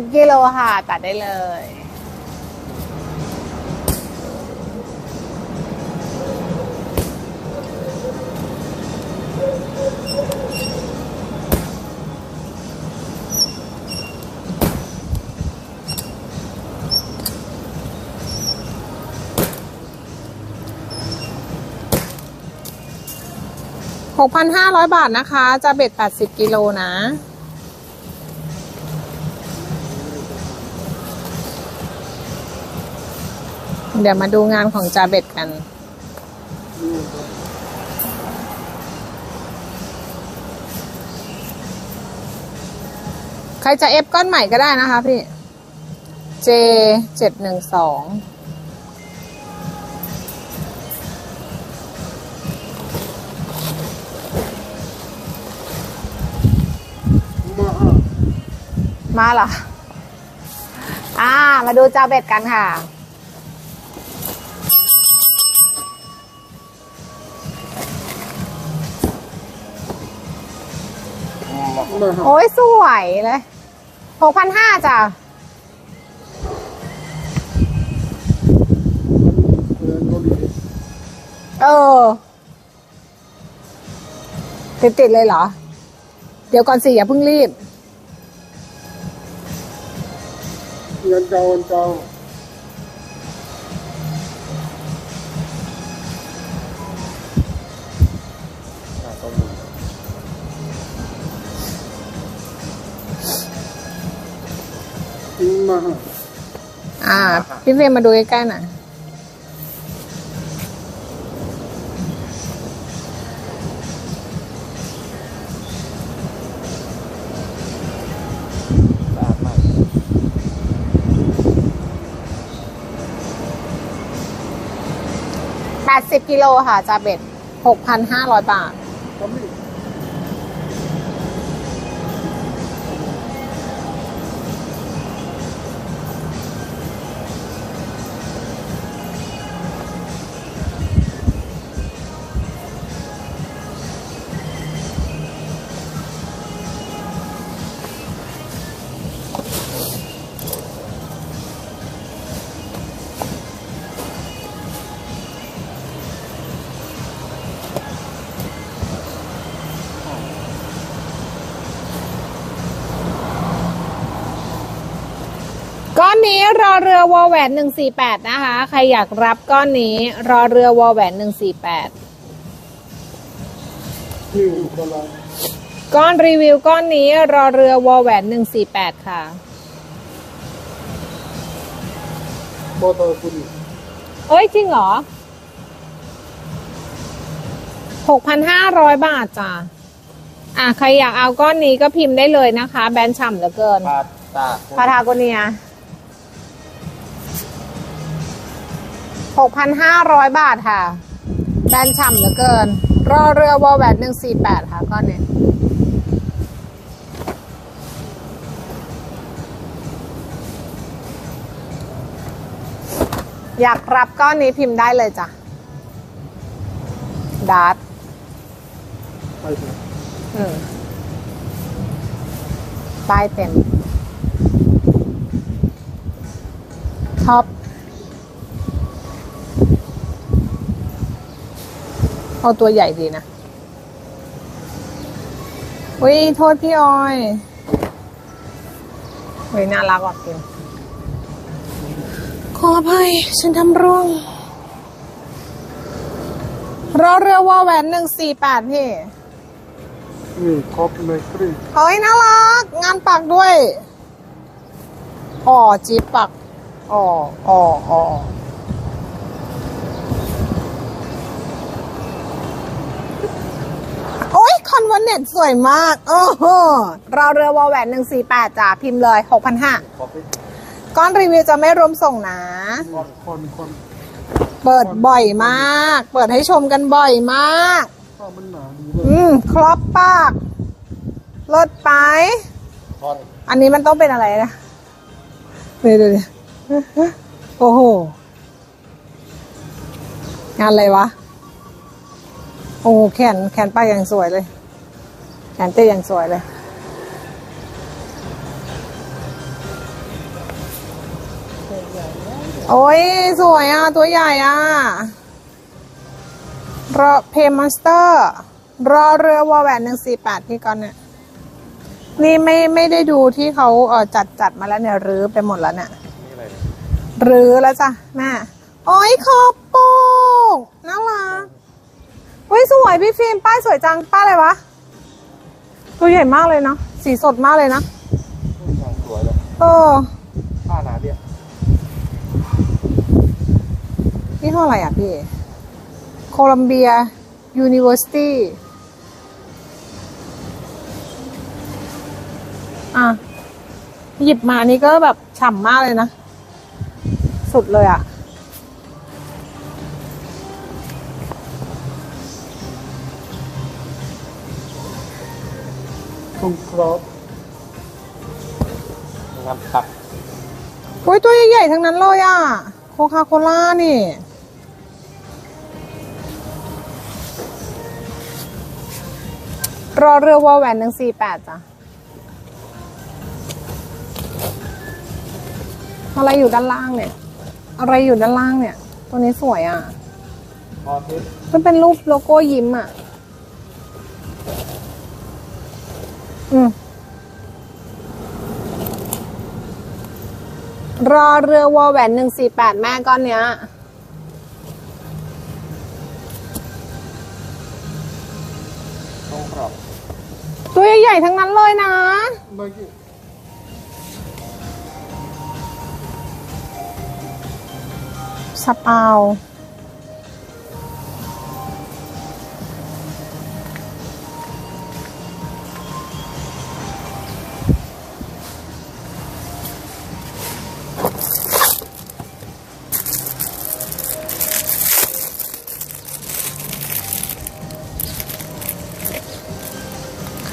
80กิโลค่ะ ตัดได้เลย6,500 บาทนะคะ จะเบ็ด 80 กิโลนะ เดี๋ยวมาดูงานของจาเบ็ดกัน ใครจะเอฟก้อนใหม่ก็ได้นะคะพี่ J เจ็ดหนึ่งสองมาอะมาเหรออ่า มาดูจาเบ็ดกันค่ะ โอ้ยสวยเลยหกพันห้าจ้ะเออโนดีเออติดติดๆเลยเหรอ เดี๋ยวก่อนสิอย่าเพิ่งรีบเงินเก่าเงินเก่าอะต้ องมีมาฮะอ่า พี่เฟรมมาดูใกล้ๆหน่อยสะอาดมาก80กิโลค่ะจาเบ็ด6,500 บาท อนนี้รอเรือวอแหวน148นะคะ ใครอยากรับก้อนนี้ รอเรือวอแหวน148หิวคนละก้อนรีวิวก้อนนี้ รอเรือวอแหวน148ค่ะบอตอคุณเอ้ยจริงเหรอ6,500บาทจ้ะอะใครอยากเอาก้อนนี้ก็พิมพ์ได้เลยนะคะ แบรนด์ฉ่ำเหลือเกินปาตาพาทาโกเนีย 6,500 บาทค่ะแบรนด์ฉ่ำเหลือเกิน รอเรือวอลแวด148ค่ะก้อนนี้อยากรับก้อนนี้พิมพ์ได้เลยจ้ะดาร์ตไปเถอะอืมป้ายเต็ม ท็อป เอาตัวใหญ่ดีนะอุ้ยโทษพี่ออยเฮ้ยน่ารักว่ะกินขออภัยฉันทำร่วงรอเรือวอลแหวนหนึ่งสี่แปดพี่นี่ครบเลยครีเฮ้ยน่ารัก งานปักด้วยอ๋อจีบปักอ๋ออ๋ออ๋อ เน็ตสวยมาก โอ้โหเราเรือวอลแหวนหนึ่งสี่แปดจ้าพิมพ์เลยหกพันห้าครบไปก้อนรีวิวจะไม่รวมส่งนะ คนคนคนเปิดบ่อยมาก เปิดให้ชมกันบ่อยมาก ข้าวมันหนาดีเลยอืมครอบปากลดไป คนอันนี้มันต้องเป็นอะไรนะนี่ดูดิโอ้โห งานอะไรวะ โอ้โหแขนแขนป้าอย่างสวยเลย แขนเต้ย่างสวยเลย โอ้ย สวยอะ ตัวใหญ่อะรอเพย์มอนสเตอร์รอเรือวอแหวนหนึ่งสี่แปดพี่ก่อนเนี่ย นี่ไม่ไม่ได้ดูที่เขาเออจัดจัดมาแล้วเนี่ยรื้อไปหมดแล้วเนี่ยนี่อะไรรื้อแล้วจ้ะแม่โอ้ยคอโปกน่ารักเฮ้ยสวยพี่ฟิล์มป้ายสวยจังป้ายอะไรวะ ตัวใหญ่มากเลยเนาะสีสดมากเลยนะอย่างสวยเลยเออผ้าหนาเดียวนี่เท่าไหร่อะพี่ โคลัมเบียยูนิเวอร์ซิตี้อะ หยิบมานี่ก็แบบฉ่ำมากเลยนะ สุดเลยอะ ตรงกรอบงานตักโอ้ยตัวใหญ่ๆทั้งนั้นเลยอะ โคคาโคล่านี่ รอเรือวอลแหวนหนึ่งสี่แปดจ้ะ อะไรอยู่ด้านล่างเนี่ย อะไรอยู่ด้านล่างเนี่ย ตัวนี้สวยอะ พอเทสมันเป็นรูปโลโก้ยิ้มอะ รอเรือวอลแหวนหนึ่งสี่แปดแม่ก้อนเนี้ยตรงกรอบตัวใหญ่ๆทั้งนั้นเลยนะ เมื่อกี้สปา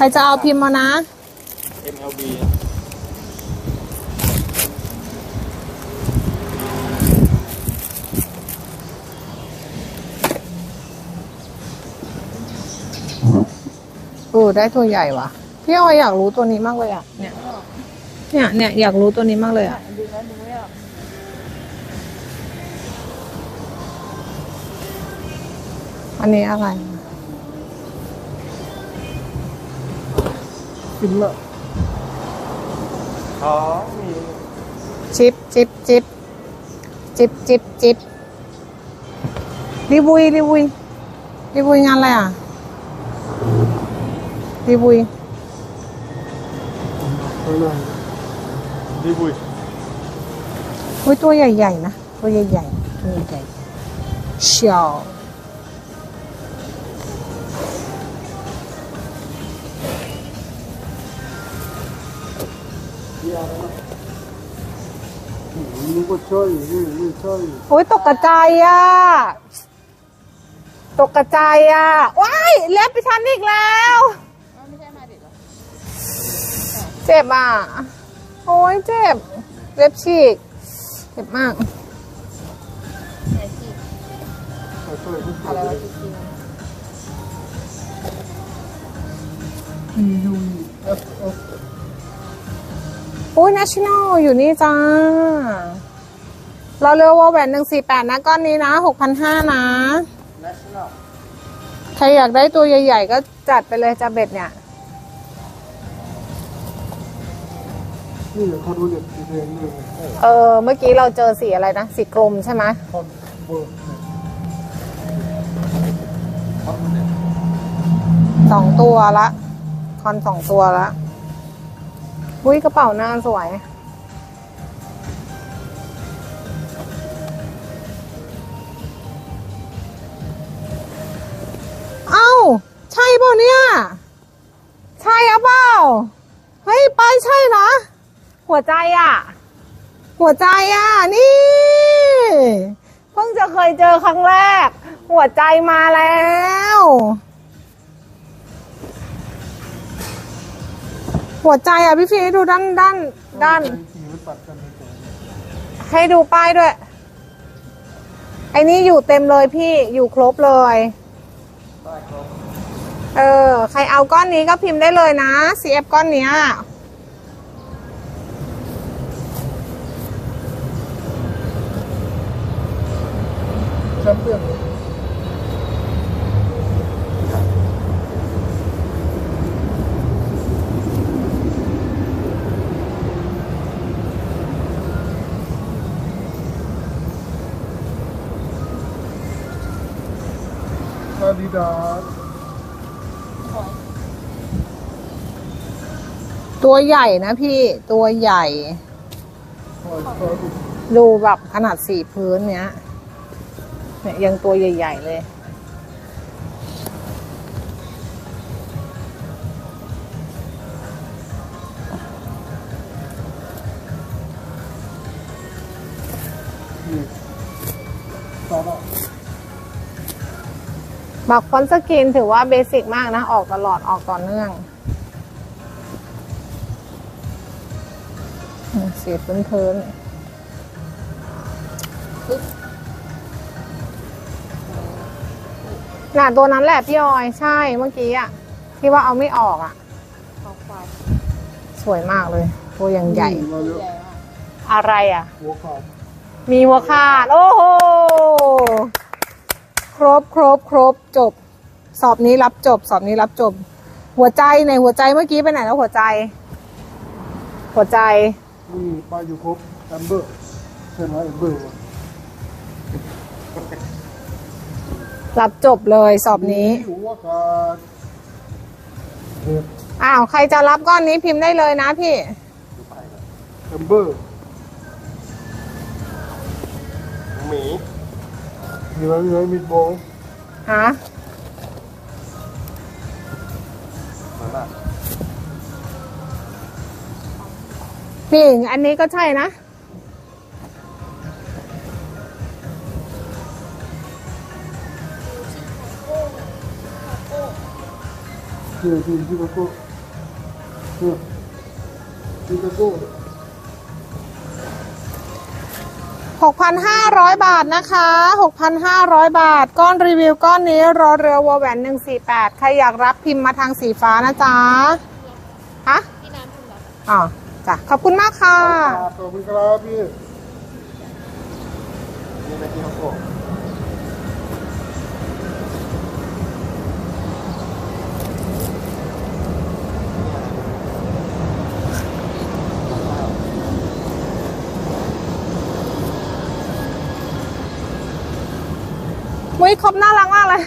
ใครจะเอาพิมพ์มานะ MLB เออได้ตัวใหญ่ว่ะ พี่ออยอยากรู้ตัวนี้มากเลยอะ เนี่ย เนี่ยเนี่ยอยากรู้ตัวนี้มากเลยอะอันนี้อะไร ฟินละอ๋อมีจิบจิบจิบจิบจิบจิบรีบุยรีบุยรีบุยงานอะไรอะรีบุยข้างในดีบุยอุ้ยตัวใหญ่ๆนะ ตัวใหญ่ๆตัวใหญ่ๆ เชียวที่อะไรนะนึกว่าใช่นี่ไม่ใช่โอ้ยตกกระจายอะ ตกกระจายอะ ว้ายเล็บไปชันอีกแล้ว เจ็บอะ โอ้ยเจ็บ เล็บฉีก เจ็บมากไม่ใช่ไม่ใช่อะไรทียูเอฟเอฟโอ้ย national อยู่นี่จ้า เราเรือวอลแหวนหนึ่งสี่แปดนะก้อนนี้นะหกพันห้านะ national ใครอยากได้ตัวใหญ่ ๆ ก็จัดไปเลยจ้าเบ็ดเนี่ย นี่เขาดูเด็กสีแดงนี่เออ เมื่อกี้เราเจอสีอะไรนะ สีกลมใช่ไหมคอนเวิร์สองตัวละ คอนสองตัวละ อุ้ยกระเป๋าหน้าสวย เอ้า ใช่เปล่าเนี่ย ใช่อะเปล่า เฮ้ยไปายใช่นะ หัวใจอะหัวใจอะนี่ เพิ่งจะเคยเจอครั้งแรก หัวใจมาแล้ว หัวใจอะพี่พีดูด้านด้านด้าน ให้ดูป้ายด้วย ไอ้นี่อยู่เต็มเลยพี่อยู่ครบเลย เออ ใครเอาก้อนนี้ก็พิมพ์ได้เลยนะซีเอฟก้อนเนี้ยแชเปี้น ดิดาสตัวใหญ่นะพี่ตัวใหญ่ ดูแบบขนาดสี่พื้นเนี้ยเนี่ยยังตัวใหญ่ ๆ เลยนี่ บักฟอนสกินถือว่าเบสิกมากนะ ออกตลอดออกต่อเนื่องอืมสีพื้นพื้นน่ะตัวนั้นแหละพี่ออยใช่เมื่อกี้อะที่ว่าเอาไม่ออกอะสวยมากเลย ตัวอย่างใหญ่มาเยอะอะไรอะหัวขาดมีหัวขาดโอ้โห ครบครบครบจบ สอบนี้รับจบ สอบนี้รับจบ หัวใจในหัวใจเมื่อกี้ไปไหนแล้วหัวใจ หัวใจนี่ปลาอยู่ครบแอมเบอร์ใช่ไหมแอมเบอร์วะรับจบเลยสอบนี้หัวขาดเห็ดอ้าวใครจะรับก้อนนี้พิมพ์ได้เลยนะพี่แอมเบอร์ มีอะไรมีอะไรมิดโบว์ฮะมาบ้างนี่อันนี้ก็ใช่นะเดี๋ยวที่ชิคาโก้เนี่ยชิคาโก้ 6,500 บาทนะคะ 6,500 บาท ก้อนรีวิวก้อนนี้รอเรือวอแหวน148 ใครอยากรับพิมพ์มาทางสีฟ้านะจ๊ะฮะพี่น้ำพิมพ์รับอ๋อจ้ะ ขอบคุณมากค่ะ ขอบคุณครับพี่ มุ้ยครบน่ารักมากเลย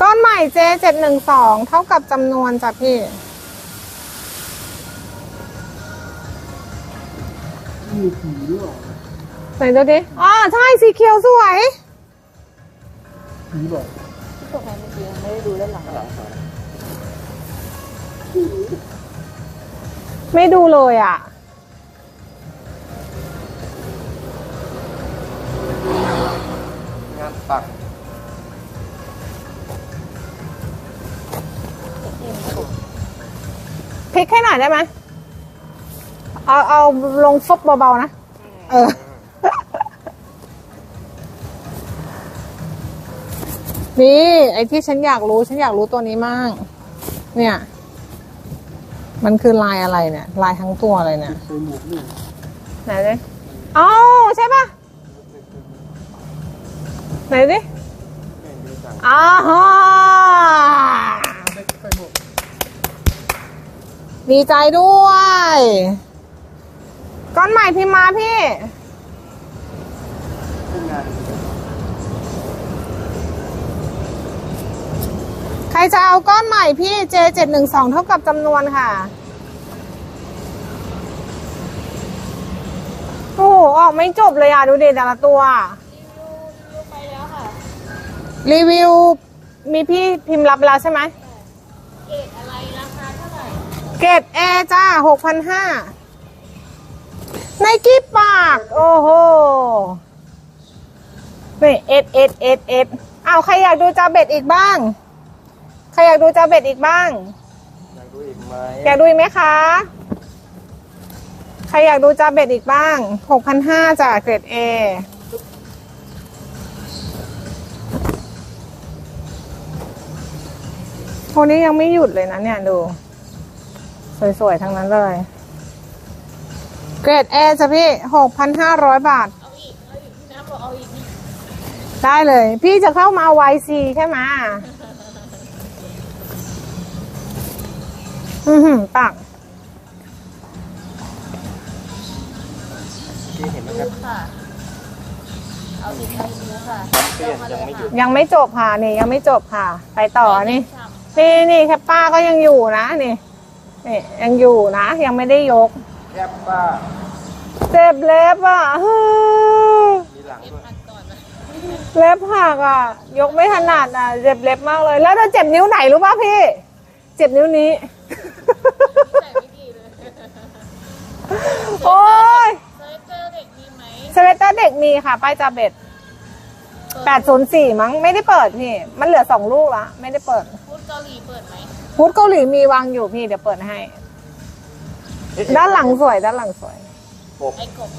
ก้อนใหม่ J712 เท่ากับจำนวนจ้ะพี่ นี่ผีหรือเปล่าไหนดูดิอ๋อใช่สีเขียวสวย ผีแบบตกใจเมื่อกี้ไม่ได้ดูด้านหลังข้างหลังสวยไม่ดูเลยอะ งานปักพลิกให้หน่อยได้ไหม เอาเอาลงฟบเบาๆนะ เออ นี่ ไอ้ที่ฉันอยากรู้ ฉันอยากรู้ตัวนี้มาก เนี่ย มันคือลายอะไรเนี่ย ลายทั้งตัวเลยเนี่ยใส่หมวกนี่ไหนดิอ๋อใช่ปะไหนดิแม่งเยอะจังอ๋อฮะใส่หมวกดีใจด้วย ก้อนใหม่พิมพ์มาพี่ขึ้นงานใครจะเอาก้อนใหม่พี่ J712 เท่ากับจำนวนค่ะ โอ้โหออกไม่จบเลยอะ ดูเด็แต่ละตัวดูไปแล้วค่ะรีวิวมีพี่พิมพ์รับแล้วใช่ไหม เกรดอะไรราคาเท่าไหร่ เกรดแอร์จ้าหกพันห้า ไนกี้ปาก โอ้โหนี่เอ็ดเอ็ดเอ็ดเอ็ดอ้าวใครอยากดูจาเบ็ดอีกบ้าง ใครอยากดูจาเบ็ดอีกบ้าง อยากดูอีกไหมอยากดูอีกไหมคะ ใครอยากดูจาเบ็ดอีกบ้าง6,500จากเกรด A คนนี้ยังไม่หยุดเลยนะเนี่ยดู สวยๆ ทั้งนั้นเลย เกรด A จ้ะพี่6,500บาท เอาอีก เอาอีกพี่น้ำบอกเอาอีกได้เลย พี่จะเข้ามา YC ใช่ไหมอือหือปักที่เห็นไหมดูครับค่ะ เอาอีกเอาอีกดูค่ะปั๊มเปลี่ยนยังไม่หยุดยังไม่จบค่ะนี่ยังไม่จบค่ะ ไปต่อนี่ฉ่ำนี่นี่แคปป้าก็ยังอยู่นะนี่นี่ยังอยู่นะ ยังไม่ได้ยก แคบป้าเจ็บเล็บอะฮึ่มมีหลังด้วยอัดก่อนนะเล็บหักอะ ยกไม่ถนัดอะ เจ็บเล็บมากเลย แล้วเราเจ็บนิ้วไหนรู้ป่ะพี่ เจ็บนิ้วนี้ใส่ไม่ดีเลยโอ้ยเซอร์เจอร์เด็กมีไหมสเวตเตอร์เด็กมีค่ะ ป้ายจาเบ็ด804 มั้ง ไม่ได้เปิดพี่ มันเหลือสองลูกละ ไม่ได้เปิด พูดเกาหลีเปิดไหม พุทธเกาหลีมีวางอยู่พี่ เดี๋ยวเปิดให้ ด้านหลังสวยด้านหลังสวย ไอ้กบ